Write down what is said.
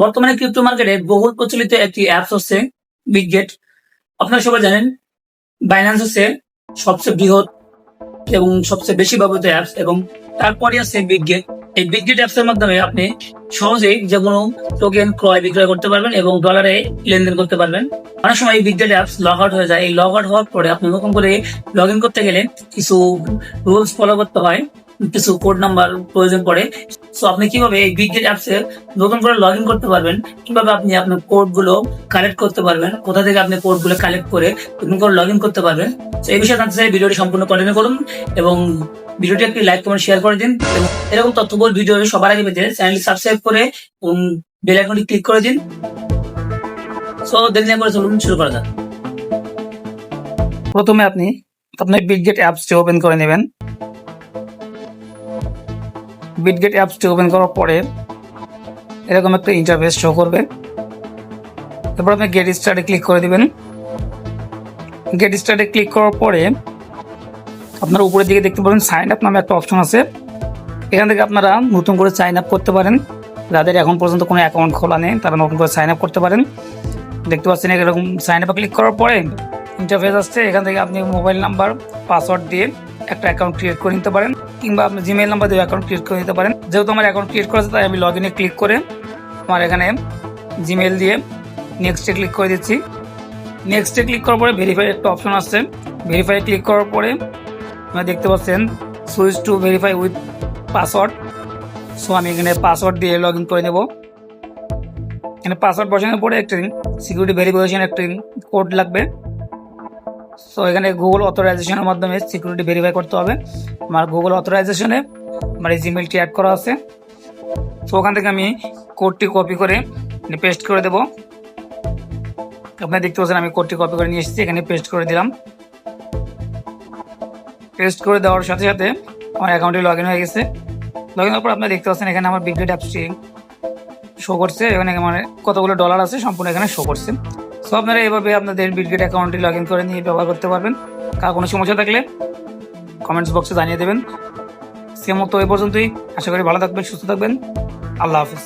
বর্তমানে ক্রিপ্টো মার্কেটে বহুল প্রচলিত একটি অ্যাপস হচ্ছে বিগগেট আপনারা সবাই জানেন বাইন্যান্স হচ্ছে সবচেয়ে বৃহৎ এবং সবচেয়ে বেশি ব্যবহৃত অ্যাপস এবং তারপরে আছে বিগগেট এই বিগগেট অ্যাপস এর মাধ্যমে আপনি সহজেই যে কোনো টোকেন ক্রয় বিক্রয় করতে পারবেন এবং ডলারে লেনদেন করতে পারবেন। অনেক সময় এই বিগগেট অ্যাপস লগ আউট হয়ে যায়। এই লগ আউট হওয়ার পরে আপনি নতুন করে লগ ইন করতে গেলে কিছু রুলস ফলো করতে হয়। কিছু কোড নাম্বার প্রয়োজন পড়ে। সো আপনি কীভাবে এই বিগগেট অ্যাপস নতুন করে লগ ইন করতে পারবেন, কীভাবে আপনি আপনার কোডগুলো কালেক্ট করতে পারবেন, কোথা থেকে আপনি কোডগুলো কালেক্ট করে নতুন করে লগ ইন করতে পারবেন। তো এই বিষয়ে জানতে চাই ভিডিওটি সম্পূর্ণ কন্টিনিউ করুন এবং ভিডিওটি একটি লাইক কমেন্ট শেয়ার করে দিন এবং এরকম তথ্যবহুল ভিডিও সবার আগে পেতে চ্যানেলটি সাবস্ক্রাইব করে বেল আইকনটি ক্লিক করে দিন। সো না করে চলুন শুরু করা যাক। প্রথমে আপনি আপনার বিটগেট অ্যাপসটি ওপেন করে নেবেন। বিটগেট অ্যাপসটি ওপেন করার পরে এরকম একটা ইন্টারফেস শো করবে। তারপর আপনি গেট স্টার্টে ক্লিক করে দিবেন। গেট স্টার্টে ক্লিক করার পরে আপনার উপরের দিকে দেখতে পাবেন সাইন আপ নামে একটা অপশন আছে। এখান থেকে আপনারা নতুন করে সাইন আপ করতে পারেন। যাদের এখন পর্যন্ত কোনো অ্যাকাউন্ট খোলা নেই, তারা নতুন করে সাইন আপ করতে পারেন। দেখতে পাচ্ছেন এরকম সাইন আপে ক্লিক করার পরে ইন্টারফেস আসছে। এখান থেকে আপনি মোবাইল নাম্বার পাসওয়ার্ড দিয়ে একটা অ্যাকাউন্ট ক্রিয়েট করে নিতে পারেন, কিংবা আপনি জিমেইল নাম্বার দিয়ে অ্যাকাউন্ট ক্রিয়েট করে নিতে পারেন। যেহেতু আমার অ্যাকাউন্ট ক্রিয়েট করেছে তাই আমি লগ ইনে ক্লিক করে আমার এখানে জিমেল দিয়ে নেক্সটে ক্লিক করে দিচ্ছি। নেক্সটে ক্লিক করার পরে ভেরিফাই একটা অপশন আসছে। ভেরিফাই ক্লিক করার পরে আপনারা দেখতে পাচ্ছেন switch to verify with password so আমি এখানে পাসওয়ার্ড দিয়ে লগ ইন করে নেব। এখানে পাসওয়ার্ড বসানোর পরে একটি সিকিউরিটি ভেরিফিকেশন একটি কোড লাগবে। সো এখানে গুগল অথরাইজেশনের মাধ্যমে সিকিউরিটি ভেরিফাই করতে হবে। আমার গুগল অথরাইজেশনে আমার এই জিমেলটি অ্যাড করা আছে। তো ওখান থেকে আমি কোডটি কপি করে পেস্ট করে দেবো। আপনারা দেখতে পাচ্ছেন আমি কোডটি কপি করে নিয়ে এসেছি, এখানে পেস্ট করে দিলাম। পেস্ট করে দেওয়ার সাথে সাথে আমার অ্যাকাউন্টে লগ ইন হয়ে গেছে। লগ ইন হওয়ার পর আপনারা দেখতে পাচ্ছেন এখানে আমার বিগডেট অ্যাপসটি শো করছে। এখানে আমার কতগুলো ডলার আছে, সম্পূর্ণ এখানে শো করছে। সো আপনারা এভাবে আপনাদের বিটগেট অ্যাকাউন্টে লগ ইন করে নিয়ে ব্যবহার করতে পারবেন। কার কোনো সমস্যা থাকলে কমেন্টস বক্সে জানিয়ে দেবেন। সে মতো এ পর্যন্তই। আশা করি ভালো থাকবেন, সুস্থ থাকবেন। আল্লাহ হাফিজ।